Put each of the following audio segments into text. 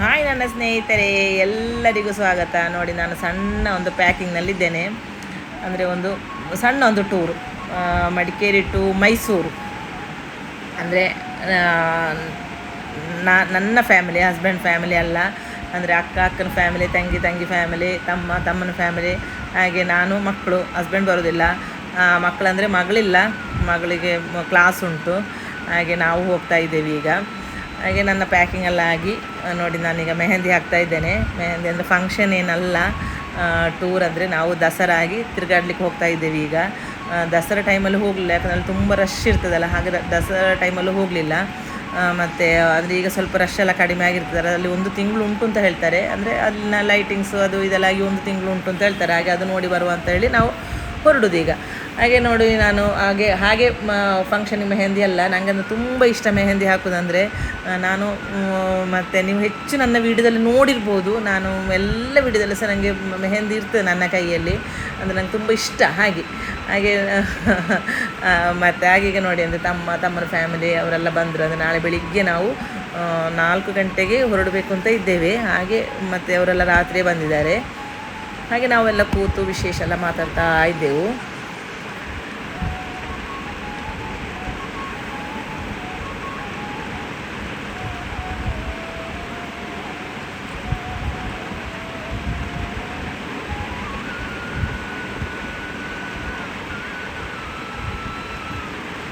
Hi ನನ್ನ ಸ್ನೇಹಿತರೆ, ಎಲ್ಲರಿಗೂ ಸ್ವಾಗತ. ನೋಡಿ, ನಾನು ಸಣ್ಣ ಒಂದು ಪ್ಯಾಕಿಂಗ್ನಲ್ಲಿದ್ದೇನೆ. ಅಂದರೆ ಒಂದು ಸಣ್ಣ ಒಂದು ಟೂರು. ಮಡಿಕೇರಿ ಟು ಮೈಸೂರು. ಅಂದರೆ ನಾ, ನನ್ನ ಫ್ಯಾಮಿಲಿ, ಹಸ್ಬೆಂಡ್ ಫ್ಯಾಮಿಲಿ ಅಲ್ಲ. ಅಂದರೆ ಅಕ್ಕ, ಅಕ್ಕನ ಫ್ಯಾಮಿಲಿ, ತಂಗಿ ತಂಗಿ ಫ್ಯಾಮಿಲಿ, ತಮ್ಮ, ತಮ್ಮನ ಫ್ಯಾಮಿಲಿ. ಹಾಗೆ ನಾನು, ಮಕ್ಕಳು, ಹಸ್ಬೆಂಡ್ ಬರೋದಿಲ್ಲ. ಮಕ್ಕಳಂದರೆ ಮಗಳಿಲ್ಲ. ಮಗಳಿಗೆ ಕ್ಲಾಸ್ ಉಂಟು. ಹಾಗೆ ನಾವು ಹೋಗ್ತಾ ಇದ್ದೇವೆ ಈಗ. ಹಾಗೆ ನನ್ನ ಪ್ಯಾಕಿಂಗ್ ಎಲ್ಲ ಆಗಿ ನೋಡಿ ನಾನೀಗ ಮೆಹಂದಿ ಹಾಕ್ತಾ ಇದ್ದೇನೆ. ಮೆಹಂದಿ ಅಂದರೆ ಫಂಕ್ಷನ್ ಏನಲ್ಲ ಟೂರ್ ಅಂದರೆ ನಾವು ದಸರಾ ಆಗಿ ತಿರುಗಾಡ್ಲಿಕ್ಕೆ ಹೋಗ್ತಾ ಇದ್ದೇವೆ ಈಗ. ದಸರಾ ಟೈಮಲ್ಲಿ ಹೋಗಲಿಲ್ಲ, ಯಾಕಂದ್ರೆ ತುಂಬ ರಶ್ ಇರ್ತದಲ್ಲ, ಹಾಗೆ ದಸರಾ ಟೈಮಲ್ಲೂ ಹೋಗಲಿಲ್ಲ. ಮತ್ತು ಅಂದರೆ ಈಗ ಸ್ವಲ್ಪ ರಶ್ ಎಲ್ಲ ಕಡಿಮೆ ಆಗಿರ್ತದೆ ಅಲ್ಲಿ ಒಂದು ತಿಂಗಳು ಉಂಟು ಅಂತ ಹೇಳ್ತಾರೆ. ಅಂದರೆ ಅಲ್ಲಿನ ಲೈಟಿಂಗ್ಸು ಅದು ಇದೆಲ್ಲ ಆಗಿ ಒಂದು ತಿಂಗಳು ಉಂಟು ಅಂತ ಹೇಳ್ತಾರೆ. ಹಾಗೆ ಅದು ನೋಡಿ ಬರುವ ಅಂತ ಹೇಳಿ ನಾವು ಹೊರಡೋದು ಈಗ. ಹಾಗೆ ನೋಡಿ ನಾನು ಹಾಗೆ ಹಾಗೆ ಫಂಕ್ಷನ್ ಮೆಹೆಂದಿ ಅಲ್ಲ ನನಗಂದ್ರೆ ತುಂಬ ಇಷ್ಟ ಮೆಹೆಂದಿ ಹಾಕೋದಂದರೆ ನಾನು ಮತ್ತು ನೀವು ಹೆಚ್ಚು ನನ್ನ ವಿಡಿಯೋದಲ್ಲಿ ನೋಡಿರ್ಬೋದು, ನಾನು ಎಲ್ಲ ವಿಡಿಯೋದಲ್ಲಿ ಸಹ ನನಗೆ ಮೆಹೆಂದಿ ಇರ್ತದೆ ನನ್ನ ಕೈಯಲ್ಲಿ, ಅಂದರೆ ನಂಗೆ ತುಂಬ ಇಷ್ಟ, ಹಾಗೆ ಹಾಗೆ ಮತ್ತು ಹಾಗೀಗ ನೋಡಿ ಅಂದರೆ ತಮ್ಮ ತಮ್ಮನ ಫ್ಯಾಮಿಲಿ ಅವರೆಲ್ಲ ಬಂದರು, ಅಂದರೆ ನಾಳೆ ಬೆಳಿಗ್ಗೆ ನಾವು ನಾಲ್ಕು ಗಂಟೆಗೆ ಹೊರಡಬೇಕು ಅಂತ ಇದ್ದೇವೆ, ಹಾಗೆ ಮತ್ತು ಅವರೆಲ್ಲ ರಾತ್ರಿ ಬಂದಿದ್ದಾರೆ, ಹಾಗೆ ನಾವೆಲ್ಲ ಕೂತು ವಿಶೇಷ ಎಲ್ಲ ಮಾತಾಡ್ತಾ ಇದ್ದೆವು.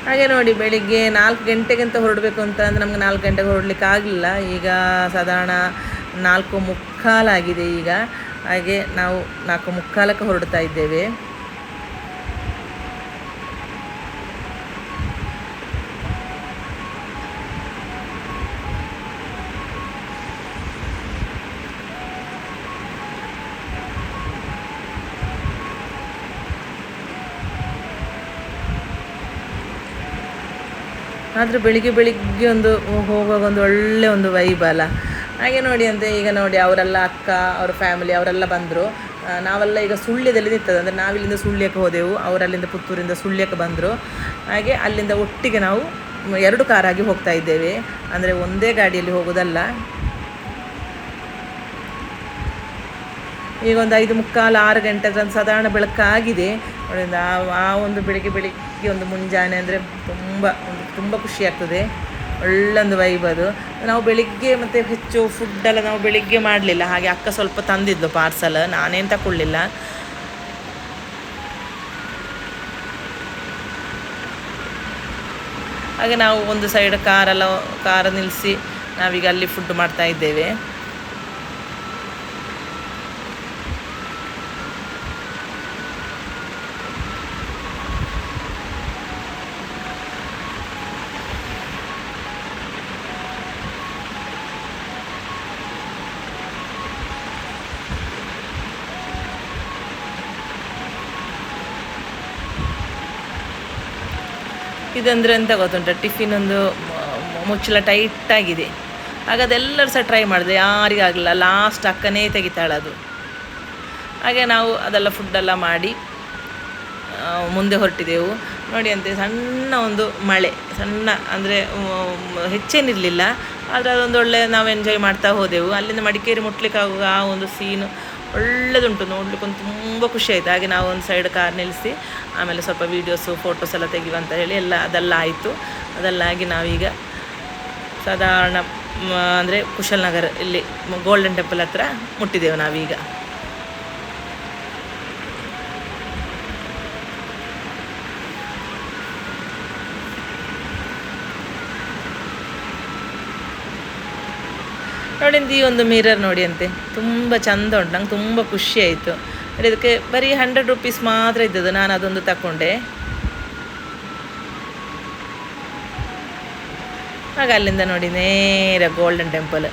ಹಾಗೆ ನೋಡಿ, ಬೆಳಿಗ್ಗೆ ನಾಲ್ಕು ಗಂಟೆಗೆ ಅಂತ ಹೊರಡಬೇಕು ಅಂತ ಅಂದರೆ ನಮಗೆ ನಾಲ್ಕು ಗಂಟೆಗೆ ಹೊರಡ್ಲಿಕ್ಕೆ ಆಗಲಿಲ್ಲ. ಈಗ ಸಾಧಾರಣ ನಾಲ್ಕು ಮುಕ್ಕಾಲಾಗಿದೆ ಈಗ. ಹಾಗೆ ನಾವು ನಾಲ್ಕು ಮುಕ್ಕಾಲಕ್ಕೆ ಹೊರಡ್ತಾ ಇದ್ದೇವೆ. ಆದರೆ ಬೆಳಿಗ್ಗೆ ಬೆಳಿಗ್ಗೆ ಒಂದು ಹೋಗುವಾಗ ಒಂದು ಒಳ್ಳೆ ಒಂದು ವೈಬ್ ಅಲ್ಲ. ಹಾಗೆ ನೋಡಿ ಅಂದರೆ ಈಗ ನೋಡಿ ಅವರೆಲ್ಲ ಅಕ್ಕ, ಅವ್ರ ಫ್ಯಾಮಿಲಿ ಅವರೆಲ್ಲ ಬಂದರು. ನಾವೆಲ್ಲ ಈಗ ಸುಳ್ಯದಲ್ಲಿ ನಿಂತದೆ ಅಂದರೆ ನಾವಿಲ್ಲಿಂದ ಸುಳ್ಯಕ್ಕೆ ಹೋದೆವು, ಅವರಲ್ಲಿಂದ ಪುತ್ತೂರಿಂದ ಸುಳ್ಯಕ್ಕೆ ಬಂದರು. ಹಾಗೆ ಅಲ್ಲಿಂದ ಒಟ್ಟಿಗೆ ನಾವು ಎರಡು ಕಾರಾಗಿ ಹೋಗ್ತಾ ಇದ್ದೇವೆ. ಅಂದರೆ ಒಂದೇ ಗಾಡಿಯಲ್ಲಿ ಹೋಗೋದಲ್ಲ ಈಗ ಒಂದು ಐದು ಮುಕ್ಕಾಲು ಆರು ಗಂಟೆ ಸಾಧಾರಣ ಬೆಳಕಾಗಿದೆ. ನೋಡಿದ ಆ- ಆ ಒಂದು ಬೆಳಿಗ್ಗೆ ಬೆಳಿಗ್ಗೆ ಒಂದು ಮುಂಜಾನೆ ಅಂದರೆ ತುಂಬ ತುಂಬ ಖುಷಿ ಆಗ್ತದೆ. ಒಳ್ಳೊಂದು ವೈಬ್ ಅದು. ನಾವು ಬೆಳಿಗ್ಗೆ ಮತ್ತು ಹೆಚ್ಚು ಫುಡ್ಡೆಲ್ಲ ನಾವು ಬೆಳಿಗ್ಗೆ ಮಾಡಲಿಲ್ಲ. ಹಾಗೆ ಅಕ್ಕ ಸ್ವಲ್ಪ ತಂದಿದ್ದು ಪಾರ್ಸಲ್ ನಾನೇನು ತಗೊಳ್ಳಿಲ್ಲ ಹಾಗೆ ನಾವು ಒಂದು ಸೈಡ್ ಕಾರೆಲ್ಲ ಕಾರ ನಿಲ್ಲಿಸಿ ನಾವೀಗ ಅಲ್ಲಿ ಫುಡ್ ಮಾಡ್ತಾ ಇದ್ದೇವೆ. ಇದಂದರೆ ಎಂತ ಗೊತ್ತುಂಟ? ಟಿಫಿನ್ ಒಂದು ಮುಚ್ಚಲ ಮುಚ್ಚಳ ಟೈಟ್ ಆಗಿದೆ. ಆಗ ಅದೆಲ್ಲರೂ ಸಹ ಟ್ರೈ ಮಾಡಿದೆ. ಯಾರಿಗಾಗಲಿಲ್ಲ ಲಾಸ್ಟ್ ಅಕ್ಕನೇ ತೆಗಿತಾಳೆ ಅದು ಹಾಗೆ ನಾವು ಅದೆಲ್ಲ ಫುಡ್ಡೆಲ್ಲ ಮಾಡಿ ಮುಂದೆ ಹೊರಟಿದೆವು. ನೋಡಿ ಅಂತೆ, ಸಣ್ಣ ಒಂದು ಮಳೆ. ಸಣ್ಣ ಅಂದರೆ ಹೆಚ್ಚೇನಿರಲಿಲ್ಲ. ಆದರೆ ಅದೊಂದು ಒಳ್ಳೆ ನಾವು ಎಂಜಾಯ್ ಮಾಡ್ತಾ ಹೋದೆವು. ಅಲ್ಲಿಂದ ಮಡಿಕೇರಿ ಮುಟ್ಲಿಕ್ಕೆ ಆಗುವ ಆ ಒಂದು ಸೀನು ಒಳ್ಳೆದುಂಟು ನೋಡ್ಲಿಕ್ಕೆ ಒಂದು ತುಂಬ ಖುಷಿ ಆಯಿತು. ಹಾಗೆ ನಾವು ಒಂದು ಸೈಡ್ ಕಾರ್ ನಿಲ್ಲಿಸಿ, ಆಮೇಲೆ ಸ್ವಲ್ಪ ವೀಡಿಯೋಸು ಫೋಟೋಸ್ ಎಲ್ಲ ತೆಗಿವಂತ ಹೇಳಿ ಎಲ್ಲ ಅದೆಲ್ಲ ಆಯಿತು ಅದೆಲ್ಲ ಆಗಿ ನಾವೀಗ ಸಾಧಾರಣ ಅಂದರೆ ಕುಶಲ್ನಗರ್ ಇಲ್ಲಿ ಗೋಲ್ಡನ್ ಟೆಂಪಲ್ ಹತ್ರ ಮುಟ್ಟಿದ್ದೇವೆ ನಾವೀಗ. ನೋಡಿ ಈ ಒಂದು ಮಿರರ್ ನೋಡಿ ಅಂತೆ ತುಂಬ ಚಂದ ಉಂಟು. ನಂಗೆ ತುಂಬ ಖುಷಿ ಆಯಿತು. ನೋಡಿ, ಇದಕ್ಕೆ ಬರೀ ಹಂಡ್ರೆಡ್ ರುಪೀಸ್ ಮಾತ್ರ ಇದ್ದದ್ದು. ನಾನು ಅದೊಂದು ತಗೊಂಡೆ ಆಗ ಅಲ್ಲಿಂದ ನೋಡಿ, ನೇರ ಗೋಲ್ಡನ್ ಟೆಂಪಲ್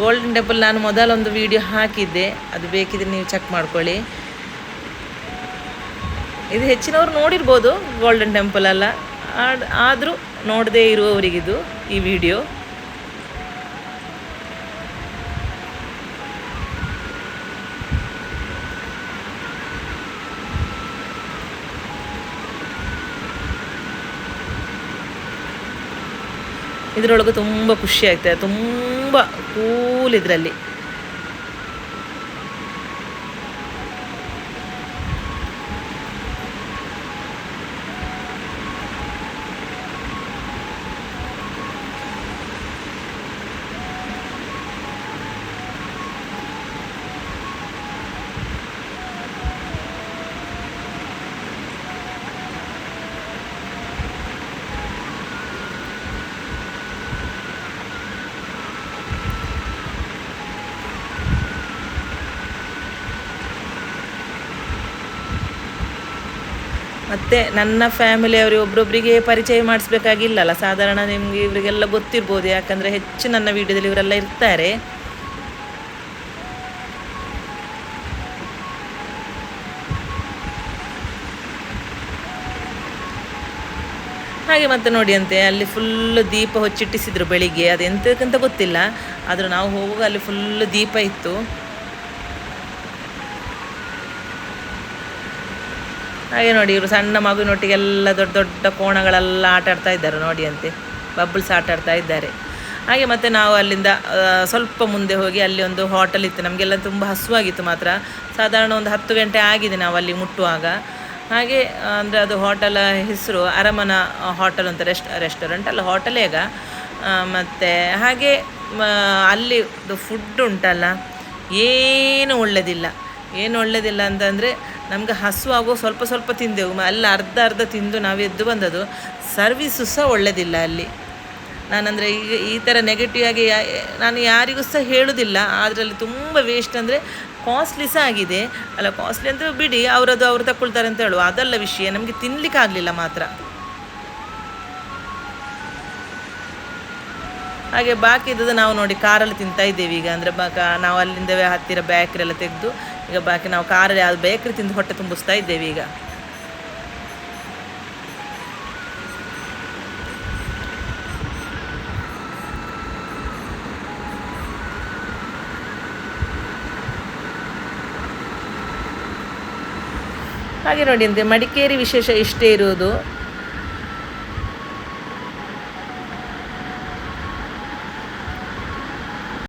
ಗೋಲ್ಡನ್ ಟೆಂಪಲ್ ನಾನು ಮೊದಲೊಂದು ವಿಡಿಯೋ ಹಾಕಿದ್ದೆ. ಅದು ಬೇಕಿದ್ರೆ ನೀವು ಚೆಕ್ ಮಾಡ್ಕೊಳ್ಳಿ. ಇದು ಹೆಚ್ಚಿನವರು ನೋಡಿರ್ಬೋದು ಗೋಲ್ಡನ್ ಟೆಂಪಲ್ ಅಲ್ಲ. ಆದರೂ ನೋಡದೇ ಇರುವವರಿಗಿದು ಈ ವಿಡಿಯೋ ಇದರೊಳಗೆ ತುಂಬ ಖುಷಿ ಆಗ್ತದೆ. ತುಂಬ ಕೂಲ್ ಇದರಲ್ಲಿ. ಮತ್ತು ನನ್ನ ಫ್ಯಾಮಿಲಿಯವರು ಒಬ್ಬೊಬ್ಬರಿಗೆ ಪರಿಚಯ ಮಾಡಿಸ್ಬೇಕಾಗಿಲ್ಲಲ್ಲ. ಸಾಧಾರಣ ನಿಮಗೆ ಇವರಿಗೆಲ್ಲ ಗೊತ್ತಿರ್ಬೋದು, ಯಾಕಂದರೆ ಹೆಚ್ಚು ನನ್ನ ವಿಡಿಯೋದಲ್ಲಿ ಇವರೆಲ್ಲ ಇರ್ತಾರೆ. ಹಾಗೆ ಮತ್ತೆ ನೋಡಿ ಅಂತೆ ಅಲ್ಲಿ ಫುಲ್ ದೀಪ ಹೊಚ್ಚಿಟ್ಟಿಸಿದ್ರು ಬೆಳಿಗ್ಗೆ. ಅದು ಎಂತಕ್ಕಂತ ಗೊತ್ತಿಲ್ಲ, ಆದರೂ ನಾವು ಹೋಗುವಾಗ ಅಲ್ಲಿ ಫುಲ್ ದೀಪ ಇತ್ತು. ಹಾಗೆ ನೋಡಿ, ಇವರು ಸಣ್ಣ ಮಗುವಿನೊಟ್ಟಿಗೆಲ್ಲ ದೊಡ್ಡ ದೊಡ್ಡ ಕೋಣಗಳೆಲ್ಲ ಆಟ ಆಡ್ತಾ ಇದ್ದಾರೆ ನೋಡಿ ಅಂತೆ. ಬಬ್ಬಲ್ಸ್ ಆಟ ಆಡ್ತಾ ಇದ್ದಾರೆ. ಹಾಗೆ ಮತ್ತೆ ನಾವು ಅಲ್ಲಿಂದ ಸ್ವಲ್ಪ ಮುಂದೆ ಹೋಗಿ ಅಲ್ಲಿ ಒಂದು ಹೋಟೆಲ್ ಇತ್ತು. ನಮಗೆಲ್ಲ ತುಂಬ ಹಸುವಾಗಿತ್ತು ಮಾತ್ರ. ಸಾಧಾರಣ ಒಂದು ಹತ್ತು ಗಂಟೆ ಆಗಿದೆ ನಾವು ಅಲ್ಲಿ ಮುಟ್ಟುವಾಗ. ಹಾಗೆ, ಅಂದರೆ ಅದು ಹೋಟೆಲ ಹೆಸರು ಅರಮನ ಹೋಟೆಲ್ ಅಂತ ರೆಸ್ಟ್ ರೆಸ್ಟೋರೆಂಟ್ ಅಲ್ಲ ಹೋಟೆಲೇಗ ಮತ್ತು ಹಾಗೆ ಅಲ್ಲಿ ಫುಡ್ ಉಂಟಲ್ಲ, ಏನು ಒಳ್ಳೆಯದಿಲ್ಲ ಏನು ಒಳ್ಳೆಯದಿಲ್ಲ ಅಂತಂದರೆ ನಮ್ಗೆ ಹಸು ಸ್ವಲ್ಪ ಸ್ವಲ್ಪ ತಿಂದೆವು. ಅಲ್ಲಿ ಅರ್ಧ ಅರ್ಧ ತಿಂದು ನಾವು ಎದ್ದು ಬಂದದ್ದು. ಸರ್ವಿಸು ಸಹ ಒಳ್ಳೆಯದಿಲ್ಲ ಅಲ್ಲಿ. ನಾನಂದರೆ ಈಗ ಈ ಥರ ನೆಗೆಟಿವ್ ಆಗಿ ನಾನು ಯಾರಿಗೂ ಸಹ ಹೇಳೋದಿಲ್ಲ. ಅದರಲ್ಲಿ ತುಂಬ ವೇಸ್ಟ್ ಅಂದರೆ ಕಾಸ್ಟ್ಲಿ ಸಹ ಆಗಿದೆ. ಅಲ್ಲ ಕಾಸ್ಟ್ಲಿ ಅಂತ ಬಿಡಿ ಅವರದು ಅವ್ರು ತಗೊಳ್ತಾರೆ ಅಂತ ಹೇಳುವ. ಅದಲ್ಲ ವಿಷಯ. ನಮಗೆ ತಿನ್ಲಿಕ್ಕೆ ಆಗಲಿಲ್ಲ ಮಾತ್ರ. ಹಾಗೆ ಬಾಕಿ ಇದ್ದದ್ದು ನಾವು ನೋಡಿ ಕಾರಲ್ಲಿ ತಿಂತಾ ಇದ್ದೇವೆ ಈಗ. ಅಂದರೆ ಬಾಕ ನಾವು ಅಲ್ಲಿಂದವೇ ಹತ್ತಿರ ಬ್ಯಾಕ್ರೆಲ್ಲ ತೆಗೆದು ಈಗ ಬಾಕಿ ನಾವು ಕಾರಲ್ಲಿ ಅದು ಬೇಕ್ರಿ ತಿಂದು ಹೊಟ್ಟೆ ತುಂಬಿಸ್ತಾ ಇದ್ದೇವೆ ಈಗ. ಹಾಗೆ ನೋಡಿ ಅಂತೆ ಮಡಿಕೇರಿ ವಿಶೇಷ ಇಷ್ಟೇ ಇರುವುದು.